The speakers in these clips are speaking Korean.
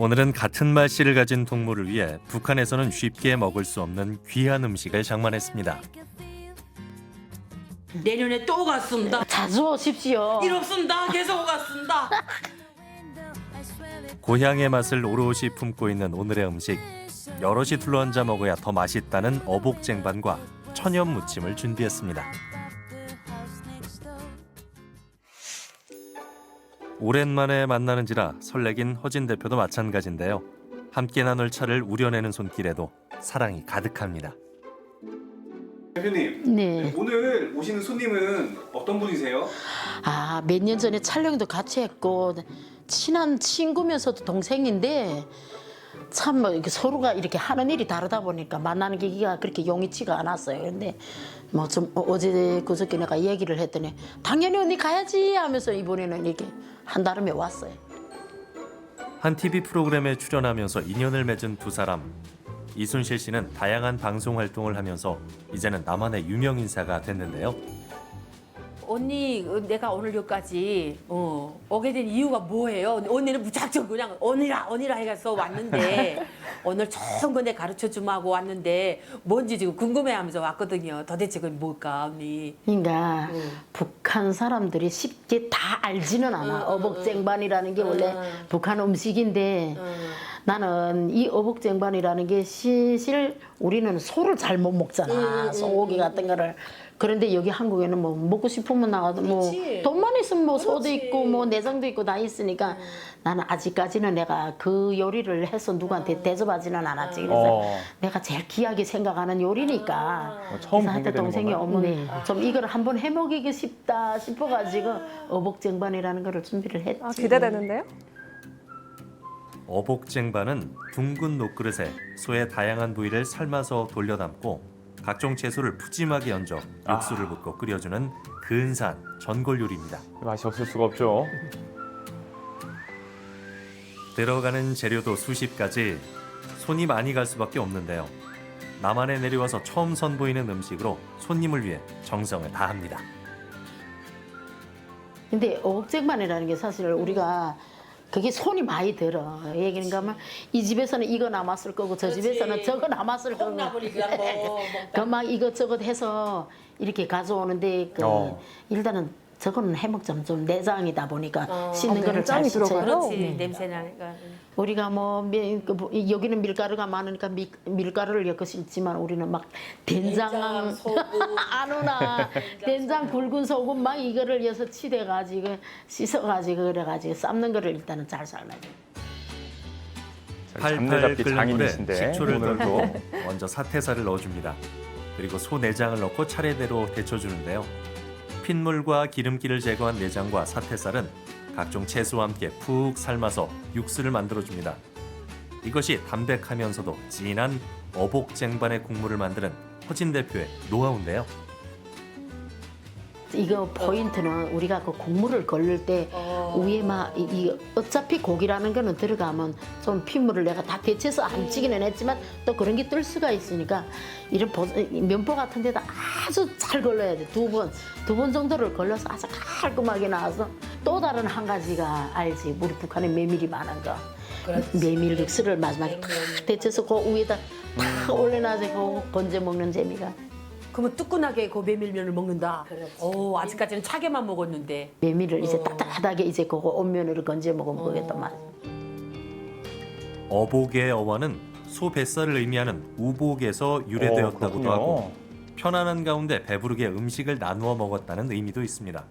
오늘은 같은 말씨를 가진 동물을 위해 북한에서는 쉽게 먹을 수 없는 귀한 음식을 장만했습니다. 내년에 또 갔습니다. 자주 오십시오. 일 없습니다. 계속 갔습니다. 고향의 맛을 오롯이 품고 있는 오늘의 음식. 여럿이 둘러앉아 먹어야 더 맛있다는 어복쟁반과 천연 무침을 준비했습니다. 오랜만에 만나는지라 설레긴 허진 대표도 마찬가지인데요. 함께 나눌 차를 우려내는 손길에도 사랑이 가득합니다. 대표님 네. 오늘 오시는 손님은 어떤 분이세요? 아, 몇 년 전에 촬영도 같이 했고 친한 친구면서도 동생인데 참 뭐 이렇게 서로가 이렇게 하는 일이 다르다 보니까 만나는 계기가 그렇게 용이치가 않았어요. 근데 뭐 좀 어제 그저께 내가 얘기를 했더니 당연히 언니 가야지 하면서 이번에는 이렇게 한 달음에 왔어요. 한 TV 프로그램에 출연하면서 인연을 맺은 두 사람. 이순실 씨는 다양한 방송 활동을 하면서 이제는 나만의 유명 인사가 됐는데요. 언니, 어, 내가 오늘 여기까지 어, 오게 된 이유가 뭐예요? 언니는 무작정 그냥 언니라 언니라 해가서 왔는데 오늘 좋은 건데 가르쳐 주면 하고 왔는데 뭔지 지금 궁금해하면서 왔거든요. 도대체 그게 뭘까, 언니? 그러니까 음. 북한 사람들이 쉽게 다 알지는 않아. 음, 어복 쟁반이라는 게 원래 음. 북한 음식인데 음. 나는 이 어복쟁반이라는 게 사실 우리는 소를 잘 못 먹잖아. 음, 소고기 같은 거를. 그런데 여기 한국에는 뭐 먹고 싶으면 나가도 뭐 그렇지. 돈만 있으면 뭐 소도 그렇지. 있고 뭐 내장도 있고 다 있으니까 나는 아직까지는 내가 그 요리를 해서 누구한테 대접하지는 않았지. 그래서 어. 내가 제일 귀하게 생각하는 요리니까. 어, 처음 그래서 하여튼 공개되는 동생이 건가요? 어머니 좀 이걸 한번 해먹이고 싶다 싶어가지고 어복쟁반이라는 거를 준비를 했지. 아, 기대되는데요? 어복쟁반은 둥근 녹그릇에 소의 다양한 부위를 삶아서 돌려 담고 각종 채소를 푸짐하게 얹어 육수를 붓고 끓여주는 근사한 전골 요리입니다. 맛이 없을 수가 없죠. 들어가는 재료도 수십 가지 손이 많이 갈 수밖에 없는데요. 남한에 내려와서 처음 선보이는 음식으로 손님을 위해 정성을 다합니다. 근데 어복쟁반이라는 게 사실 우리가 그게 손이 많이 들어. 얘기는 가면 이 집에서는 이거 남았을 거고 저 집에서는 저거 남았을 거고. 뭐 그막 이것저것 해서 이렇게 가져오는데 그 어. 일단은 저거는 해먹자면 좀 내장이다 보니까 어. 씻는 아, 거를 잘 씻어요. 들어가요? 그렇지 네. 냄새 나니까. 우리가 뭐 미- 그 뭐 여기는 밀가루가 많으니까 미, 밀가루를 엮어 씹지만 우리는 막 된장 된장, 소금. 아누나 된장 굵은 소금 막 이거를 여서 치대가지고 씻어가지고 그래가지고 삶는 거를 일단은 잘 삶아요. 물에 장인이신데 식초를 넣고 먼저 사태살을 넣어줍니다. 그리고 소 내장을 넣고 차례대로 데쳐주는데요. 핏물과 기름기를 제거한 내장과 사태살은 각종 채소와 함께 푹 삶아서 육수를 만들어줍니다. 이것이 담백하면서도 진한 어복쟁반의 국물을 만드는 허진 대표의 노하우인데요. 이거 포인트는 우리가 그 국물을 걸릴 때 어. 위에 막 이, 이 어차피 고기라는 거는 들어가면 좀 핏물을 내가 다 데쳐서 안 찌기는 했지만 또 그런 게 뜰 수가 있으니까 이런 보- 면포 같은 데다 아주 잘 걸러야 돼. 두 번, 두 번 정도를 걸러서 아주 깔끔하게 나와서 또 다른 한 가지가 알지. 우리 북한에 메밀이 많은 거. 메밀 육수를 마지막에 탁 데쳐서 그 위에다 탁 올려놔서 그 건져 먹는 재미가. 그러면 뜨끈하게 그 메밀면을 먹는다. 오, 아직까지는 차게만 먹었는데. 메밀을 이제 어. 따뜻하게 이제 그거 온면으로 건져 먹으면 그게 또 맛. 어복의 어원은 소 뱃살을 의미하는 우복에서 유래되었다고도 어. 하고 편안한 가운데 배부르게 음식을 나누어 먹었다는 의미도 있습니다.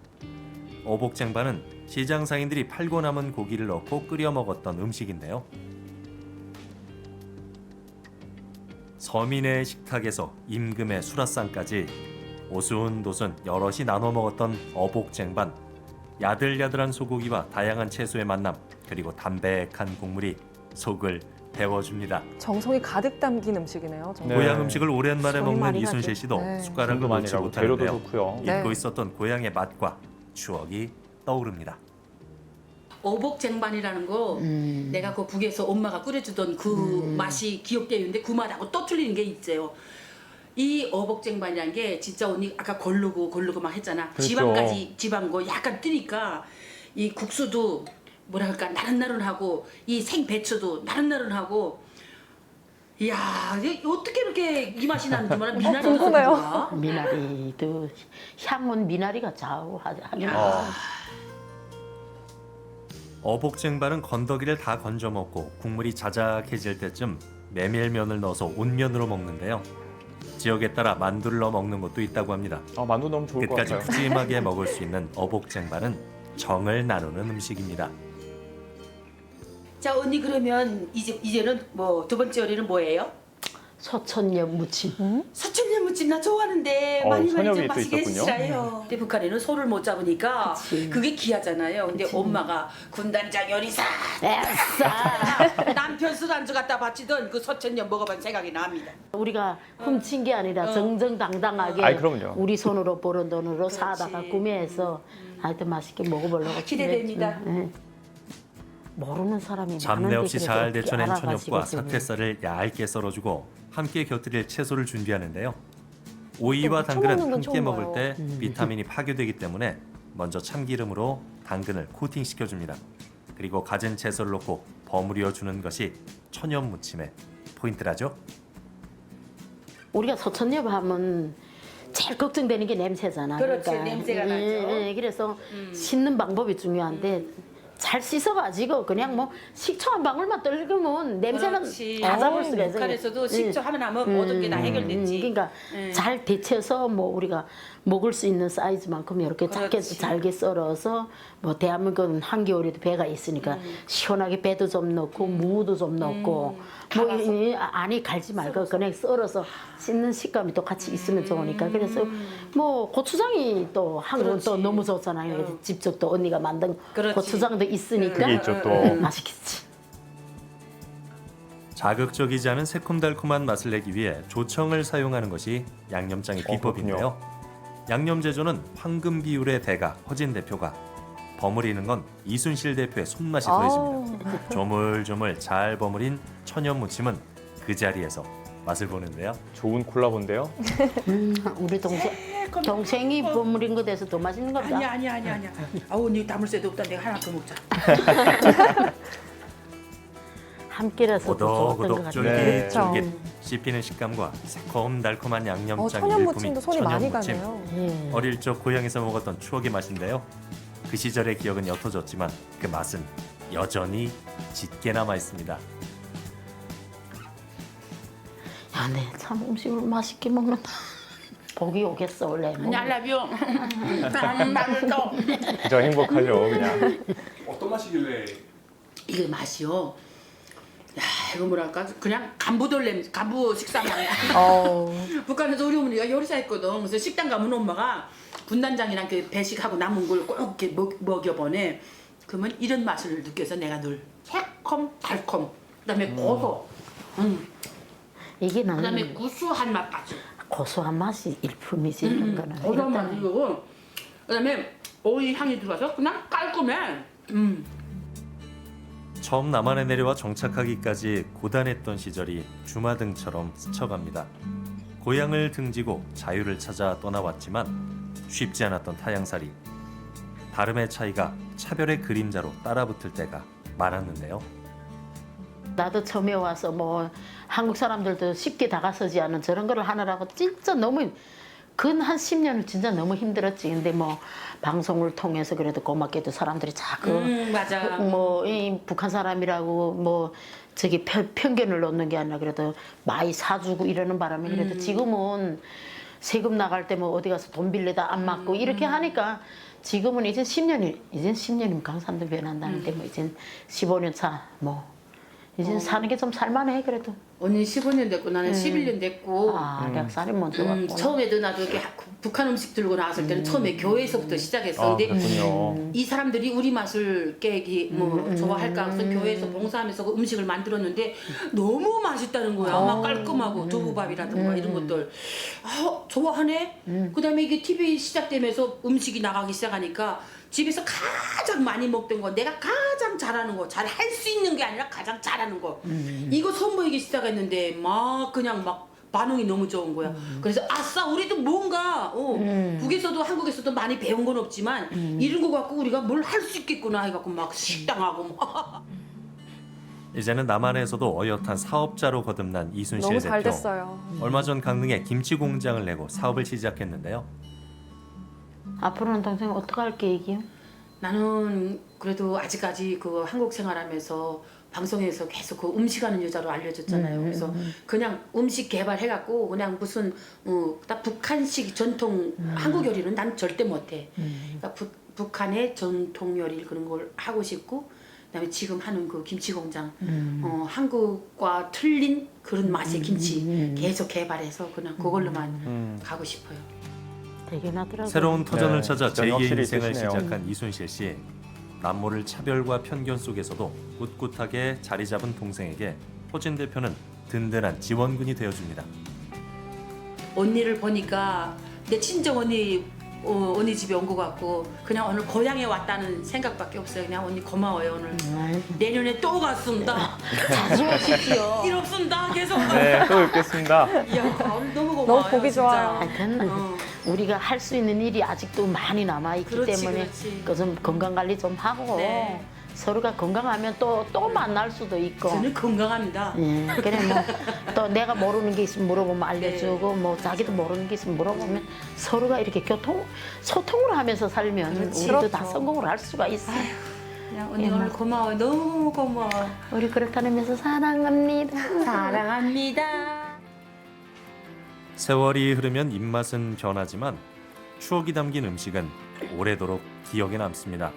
어복쟁반은 시장 상인들이 팔고 남은 고기를 넣고 끓여 먹었던 음식인데요. 서민의 식탁에서 임금의 수라상까지 오순도순 여럿이 나눠 먹었던 어복쟁반 야들야들한 소고기와 다양한 채소의 만남 그리고 담백한 국물이 속을 데워줍니다. 정성이 가득 담긴 음식이네요. 정말. 네. 고향 음식을 오랜만에 먹는 많이 이순실 가죠. 씨도 네. 숟가락을 돈도 많이 가고 재료도 못하는데요. 좋고요. 네. 잊고 있었던 고향의 맛과 추억이 떠오릅니다. 어복쟁반이라는 거 내가 그 북에서 엄마가 끓여주던 그 맛이 기억되어 있는데 그 맛하고 또 틀리는 게 있어요. 이 어복쟁반이라는 게 진짜 언니 아까 걸르고 걸르고 막 했잖아. 그렇죠. 지방까지 지방고 약간 뜨니까 이 국수도 뭐랄까 나른나른하고 이 생배추도 나른나른하고 이야 이게 어떻게 이렇게 이 맛이 나는지 몰라 미나리도 궁금해요. 좋아. 미나리도 향은 미나리가 좌우하긴 어. 어복쟁반은 건더기를 다 건져 먹고 국물이 자작해질 때쯤 메밀면을 넣어서 온면으로 먹는데요. 지역에 따라 만두를 넣어 먹는 곳도 있다고 합니다. 아, 만두 너무 좋을 것 끝까지 같아요. 푸짐하게 먹을 수 있는 어복쟁반은 정을 나누는 음식입니다. 자 언니 그러면 이제 이제는 뭐 두 번째 요리는 뭐예요? 소천년 무침. 서천 년 무침 나 좋아하는데 어, 많이 많이 좀또 맛있게 있었군요. 해주시라요. 근데 북한에는 소를 못 잡으니까 그치. 그게 귀하잖아요. 근데 엄마가 군단장 요리사! 남편 술 안주 갖다 바치던 그 서천년 먹어본 생각이 납니다. 우리가 훔친 게 아니라 정정당당하게 아이, 그럼요. 우리 손으로 버는 돈으로. 사다가 구매해서 하여튼 맛있게 먹어보려고 아, 기대됩니다. 예. 모르는 사람이 잡내 많은데 없이 그래도 잘 데쳐낸 천엽과 지금. 사태살을 얇게 썰어주고 함께 곁들일 채소를 준비하는데요. 오이와 또 당근은 함께 먹을. 때 음. 비타민이 파괴되기 때문에 먼저 참기름으로 당근을 코팅시켜 줍니다. 그리고 갖은 채소를 넣고 버무려 주는 것이 천엽 무침의 포인트라죠. 우리가 소천엽 하면 제일 걱정되는 게 냄새잖아. 그렇지, 냄새가 나죠. 예, 예, 그래서 씻는 방법이 중요한데 잘 씻어가지고 그냥 뭐 식초 한 방울만 떨구면 냄새는 그렇지. 다 잡을 수가 있어요. 북한에서도 예. 식초 하면 하면 모든 게 다 해결됐지. 음, 그러니까 음. 잘 데쳐서 뭐 우리가 먹을 수 있는 사이즈만큼 이렇게 작게 그렇지. 잘게 썰어서 뭐 대한민국은 한겨울에도 배가 있으니까 음. 시원하게 배도 좀 넣고 무도 좀 넣고 뭐 갈아서. 이- 안이 갈지 말고 그냥 썰어서 씻는 식감이 또 같이 있으면 좋으니까 그래서 뭐 고추장이 또 한국은 또 음. 너무 좋잖아요. 그래서 직접 또 언니가 만든 그렇지. 고추장도 있으니까 그게 있죠, 또. 음, 맛있겠지. 자극적이지 않은 새콤달콤한 맛을 내기 위해 조청을 사용하는 것이 양념장의 어, 비법인데요. 양념 제조는 황금 비율의 대가 허진 대표가 버무리는 건 이순실 대표의 손맛이 더해집니다. 조물조물 잘 버무린 천연 무침은 그 자리에서 맛을 보는데요. 좋은 콜라보인데요. 음, 우리 동생 동생이 버무린 거 돼서 더 맛있는 거 보다. 아니야 아니야 아니야 아니야. 아우 언니 담을 새도 없다. 내가 하나 더 먹자. 함께라서 더 좋았던 것 오독오독 같아요. 네. 쫄깃 쫄깃 그렇죠. 씹히는 식감과 새콤달콤한 어, 양념장 천연 일품인 무침도 손이 천연 많이 무침. 가네요. 예. 어릴 적 고향에서 먹었던 추억의 맛인데요. 그 시절의 기억은 옅어졌지만 그 맛은 여전히 짙게 남아 있습니다. 야, 네, 참 음식을 맛있게 먹는다. 복이 오겠어 원래. 뭐. 아니 알라뷰. 맛있어. 진짜 행복하죠, 그냥. 어떤 맛이길래 이게 맛이요. 야 이거 뭐랄까 그냥 간부돌 냄새 간부 식사 맛. 어, 북한에서 우리 어머니가 요리사했거든. 그래서 식당 가면 엄마가 군단장이랑 그 배식하고 남은 걸 꼭 이렇게 먹, 먹여보네. 그러면 이런 맛을 느껴서 내가 늘 새콤 달콤 그다음에 고소 음, 이게 나는 그다음에 구수한 맛까지 고소한 맛이 일품이지 이런 거는. 고소한 일단은 맛이고 그다음에 오이 향이 들어서 그냥 깔끔해. 음. 처음 남한에 내려와 정착하기까지 고단했던 시절이 주마등처럼 스쳐갑니다. 고향을 등지고 자유를 찾아 떠나왔지만 쉽지 않았던 타향살이 다름의 차이가 차별의 그림자로 따라붙을 때가 많았는데요. 나도 처음에 와서 뭐 한국 사람들도 쉽게 다가서지 않은 저런 거를 하느라고 진짜 너무 근한 10년을 진짜 너무 힘들었지. 근데 뭐 방송을 통해서 그래도 고맙게도 사람들이 자꾸 음 맞아. 뭐이 북한 사람이라고 뭐 저기 편, 편견을 놓는 게 아니라 그래도 많이 사주고 이러는 바람에 그래도 지금은 세금 나갈 때 뭐 어디 가서 돈 빌려다 안 맞고 이렇게 하니까 지금은 이제 10년이 이제 10년이면 강산도 변한다는데 뭐 이제 15년 차 뭐 이제 사는 게 좀 살만해 그래도 언니 15년 됐고 나는 11년 됐고 아 내가 살이 먼저 음, 왔고 처음에도 나도 이렇게 북한 음식 들고 나왔을 때는 처음에 교회에서부터 시작했어. 아, 근데 그렇군요. 이 사람들이 우리 맛을 깨기 뭐 음, 좋아할까 해서 교회에서 봉사하면서 그 음식을 만들었는데 너무 맛있다는 거야. 막 어. 깔끔하고 음. 두부밥이라든가 이런 것들. 아, 좋아하네. 그다음에 이게 TV 시작되면서 음식이 나가기 시작하니까 집에서 가장 많이 먹던 거 내가 가장 잘하는 거 잘 할 수 있는 게 아니라 가장 잘하는 거 음. 이거 선보이기 시작했는데 막 그냥 막 반응이 너무 좋은 거야. 그래서 아싸 우리도 뭔가 어, 북에서도 한국에서도 많이 배운 건 없지만 이런 거 갖고 우리가 뭘 할 수 있겠구나 해갖고 막 식당하고 막 이제는 남한에서도 어엿한 사업자로 거듭난 이순실 너무 대표. 잘 됐어요. 얼마 전 강릉에 김치 공장을 내고 사업을 시작했는데요. 앞으로는 동생 어떻게 할 계획이요? 나는 그래도 아직까지 그 한국 생활하면서 방송에서 계속 그 음식하는 여자로 알려졌잖아요. 그래서 그냥 음식 개발해갖고 그냥 무슨 어, 딱 북한식 전통 한국 요리는 난 절대 못해. 그러니까 북, 북한의 전통 요리 그런 걸 하고 싶고 그다음에 지금 하는 그 김치 공장 어, 한국과 틀린 그런 맛의 김치 계속 개발해서 그냥 그걸로만 음. 가고 싶어요. 대견하더라고요. 새로운 터전을 네, 찾아 지점이 제2의 확실히 인생을 있으시네요. 시작한 이순실 씨. 남모를 차별과 편견 속에서도 꿋꿋하게 자리 잡은 동생에게 호진 대표는 든든한 지원군이 되어줍니다. 언니를 보니까 내 친정 언니 어, 언니 집에 온 것 같고 그냥 오늘 고향에 왔다는 생각밖에 없어요. 그냥 언니 고마워요 오늘. 아이고, 내년에 또 갔습니다. 자주 오십시오. 일 없습니다. 계속. 네, 또 뵙겠습니다. 이야 오늘 너무 고마워요. 너무 보기. 좋아요. 하여튼 어. 우리가 할 수 있는 일이 아직도 많이 남아 있기 그렇지, 때문에 그렇지. 그좀 건강 관리 좀 하고 네. 서로가 건강하면 또 또 만날 수도 있고. 저는 건강합니다. 예, 그래 뭐 또 내가 모르는 게 있으면 물어보면 네. 알려주고 뭐 자기도 모르는 게 있으면 물어보면 서로가 이렇게 교통 소통을 하면서 살면 그렇지. 우리도 다 그렇죠. 성공을 할 수가 있어. 그냥 언니 예, 오늘 뭐. 고마워요. 너무 고마워. 우리 그렇다는 면서 사랑합니다. 사랑합니다. 세월이 흐르면 입맛은 변하지만 추억이 담긴 음식은 오래도록 기억에 남습니다.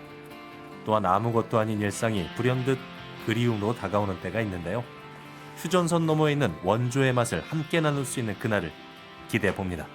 또한 아무것도 아닌 일상이 불현듯 그리움으로 다가오는 때가 있는데요. 휴전선 너머에 있는 원조의 맛을 함께 나눌 수 있는 그날을 기대해 봅니다.